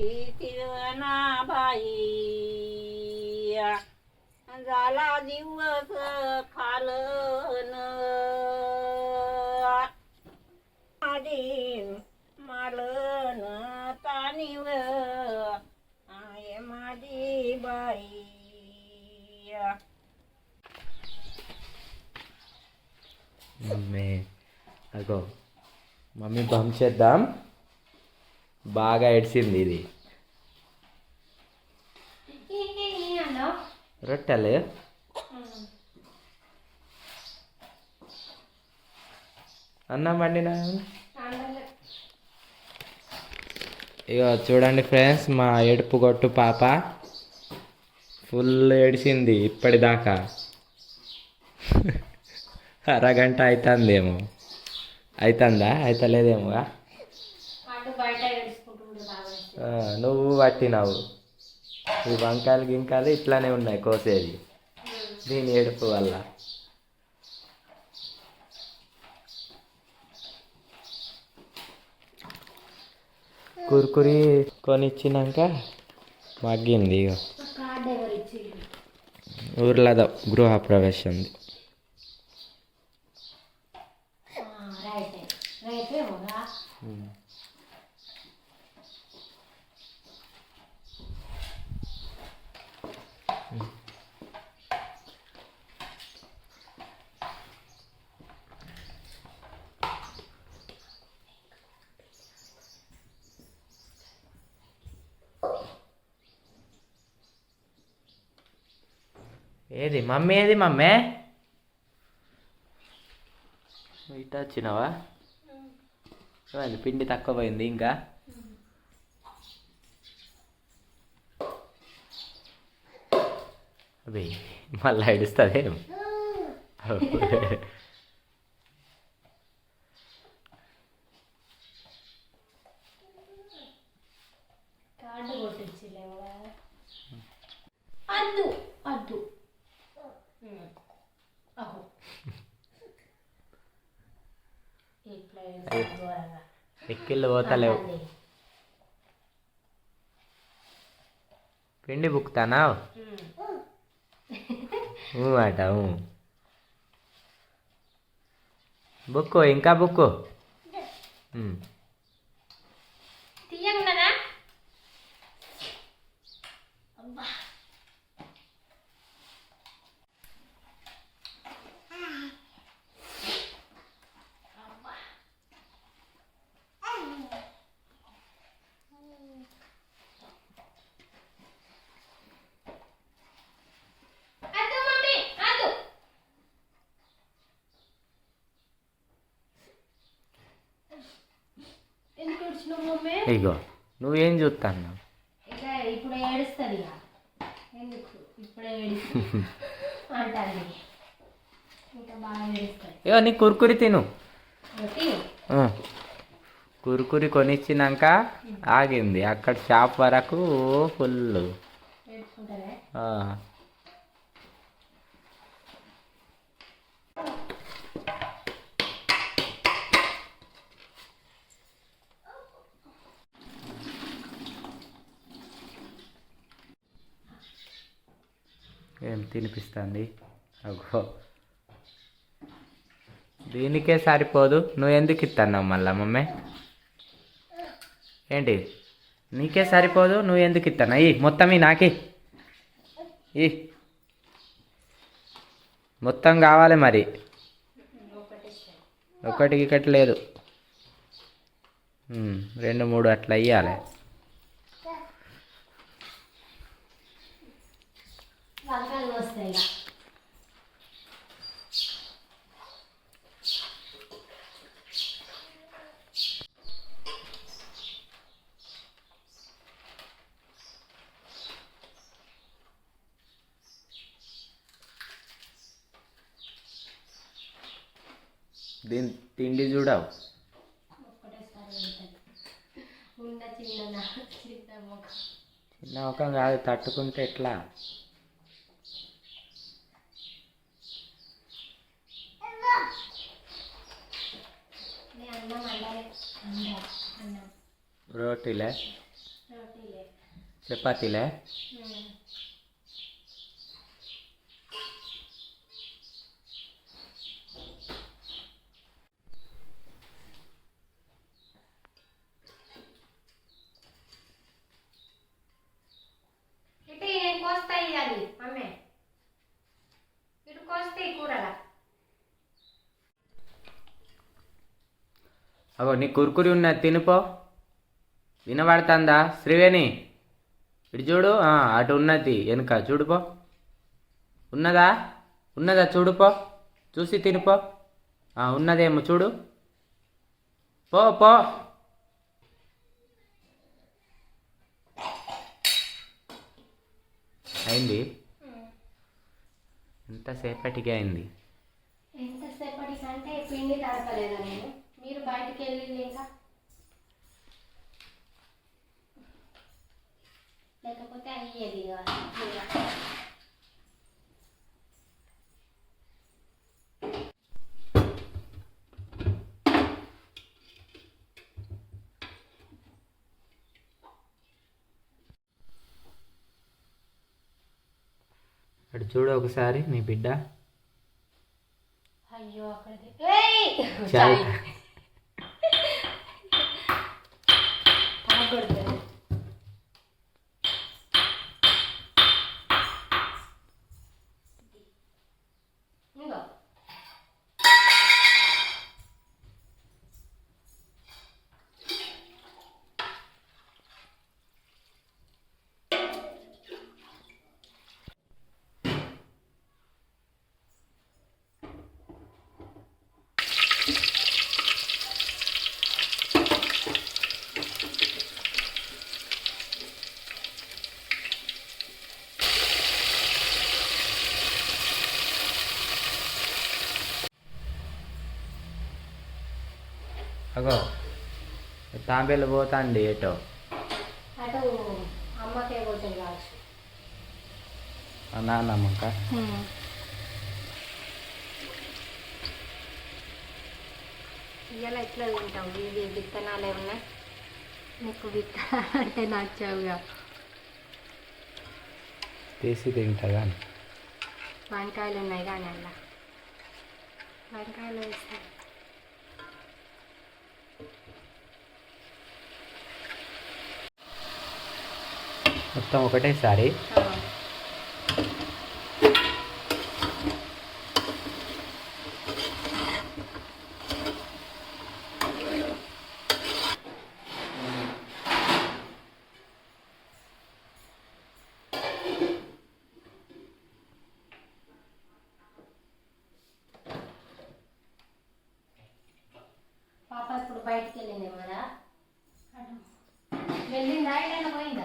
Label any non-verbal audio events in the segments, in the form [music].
ना बाई झाला दिवस खालन. आधी मालन तानिव आहे माझी बाई. मम्मी अगो मम्मी भामशे दाम? బాగా ఏడ్చింది ఇది. రొట్టెలు. అన్నం వండినా? ఇక చూడండి ఫ్రెండ్స్ మా ఏడుపు కొట్టు పాప ఫుల్ ఏడిచింది ఇప్పటిదాకా. [laughs] అరగంట అవుతుందేమో అవుతుందా అవుతలేదేమోగా నువ్వు పట్టినావు. ఈ వంకాయలు గింకాయలు ఇట్లానే ఉన్నాయి కోసేది. దీని ఏడుపు వల్ల. కురుకురి కొనిచ్చినాక మగ్గింది ఊర్లో గృహ ప్రవేశంది ఏది మమ్మీ ఏది మమ్మీ? ఇట వచ్చినావా? పిండి తక్కువ పోయింది ఇంకా? అవి మళ్ళీ ఏడుస్తుంది అద్దు అద్దు. అహో ఇట్లా ఘోరంగా ఎక్కిళ్ళు పోతలేవు పిండి బుక్కుతానా ఊ. బుక్కు ఇంకా బుక్కు ఉమ్. తీయంగా అద్దు మమ్మీ అద్దు ఎందుకు వచ్చినావు మమ్మీ? ఇగో నువ్వేం చూస్తాను ఇక ఇప్పుడు ఏడుస్తుంది ఇక ఎందుకు? ఇప్పుడే ఏడుస్తు [laughs] అంటుంది. ఇంకా బాగా ఏడుస్తుంది. ఇగో నీ కురుకురి తిను. కురుకురి కొనిచ్చినాక ఆగింది. అక్కడ షాప్ వరకు ఫుల్ తినిపిస్తుంది. అగో. దీనికే సరిపోదు. నువ్వు ఎందుకు ఇస్తున్నావు మళ్ళీ మమ్మీ? ఏంటి? నీకే సరిపోదు నువ్వు ఎందుకు ఇస్తానా ఈ మొత్తం ఈ నాకి. ఈ. మొత్తం కావాలి మరి. ఒకటి లేదు. రెండు మూడు అట్లా ఇవ్వాలి వంకాయలు వస్తాయి దీని తిండి చూడవు? చిన్న ముఖం కాదు తట్టుకుంటే ఎట్లా నేను అన్నం వండాలి అన్నం అన్నం రోటీలే రోటీలే చపాతీలే ఉమ్. ఇటు నేను కోస్తా ఇవ్వాలి అమ్మే ఇటు కోస్తే ఈ కూరలా? అగో నీ కురుకురి ఉన్నది తినుపో. వినబడుతుందా? శ్రీవేణి ఇటు చూడు. అటు ఉన్నది వెనుక. చూడుపో ఉన్నదా? ఉన్నదా? చూడుపో చూసి తినిపో ఉన్నదేమో చూడు. పో పో. అయింది? ఎంతసేపటికి అయింది? ఎంతసేపటికంటే పిండి తడపలేదా నేను? మీరు బయటికి వెళ్ళి ఇంకా? లేకపోతే అయ్యేది కాదు ఇంకా. అటు చూడు ఒకసారి నీ బిడ్డ అయ్యో అక్కడికి ఏయ్! అగో తాంబేలు పోతాండి ఏటో అటు అమ్మకే పోతుంది కావచ్చు. మా నాన్నమ్మక? ఇవాళ ఎట్లా తింటావు? ఇవి విత్తనాలు ఏమన్నా? నీకు విత్తనాలు అంటే నచ్చావుగా. తీసి తింటా కానీ వంకాయలు ఉన్నాయి కానీ అలా వంకాయలు వేస్తాయి మొత్తం ఒకటేసారి పాప ఇప్పుడు బయటికి వెళ్ళింది కదా వెళ్ళిందా? ఎక్కడైనా పోయిందా?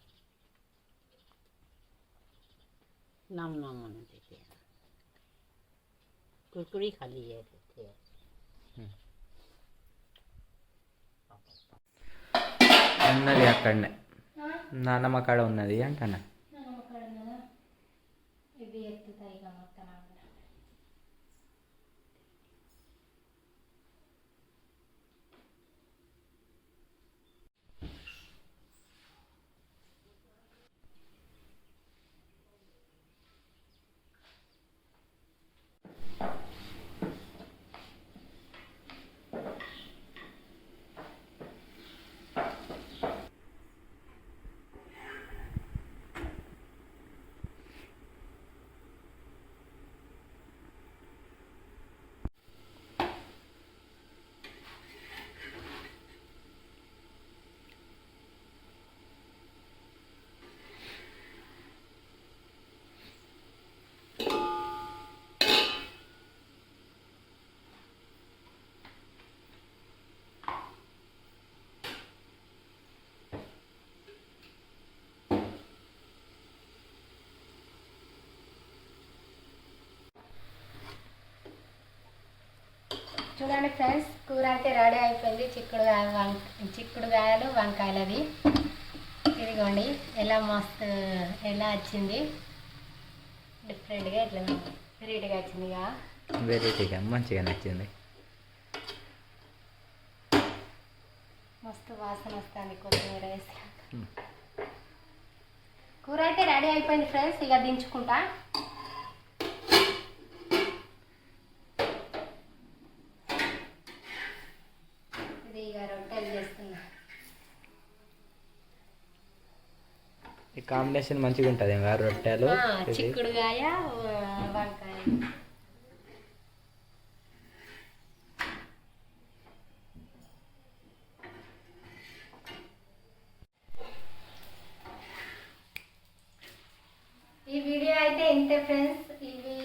নাম নাম মনে থেকে কুরকুরি খালি ఉన్నది అక్కడనే నానమ్మ కాడ ఉన్నది అంటాను చూడండి ఫ్రెండ్స్ కూర అయితే రెడీ అయిపోయింది. చిక్కుడుగాయ వంక చిక్కుడుగాయలు వంకాయలది ఇదిగోండి ఎలా మస్తు ఎలా వచ్చింది? డిఫరెంట్గా ఇట్లా వెరైటీగా వచ్చింది ఇక. వెరైటీగా మంచిగా నచ్చింది. మస్తు వాసన వస్తుంది కొత్తిమీర వేసి కూర అయితే రెడీ అయిపోయింది ఫ్రెండ్స్ ఇక దించుకుంటా ఇది ఇక రొట్టెలు చేస్తున్నా ఈ కాంబినేషన్ మంచిగా ఉంటుంది ఇంకా రొట్టెలు. చిక్కుడుగాయ వంకాయ. ఈ వీడియో అయితే ఇంతే ఫ్రెండ్స్. ఇవి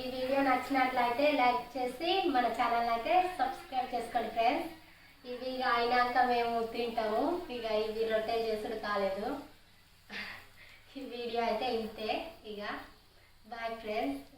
ఈ వీడియో నచ్చినట్లయితే లైక్ చేసి మన ఛానల్ అయితే సబ్స్క్రైబ్ చేసుకోండి ఫ్రెండ్స్. ఇవి ఇక అయినాక మేము తింటాము. ఇక ఇవి రొట్టెలు చేసుడు కాలేదు. వీడియో అయితే ఇంతే. ఇక బాయ్ ఫ్రెండ్స్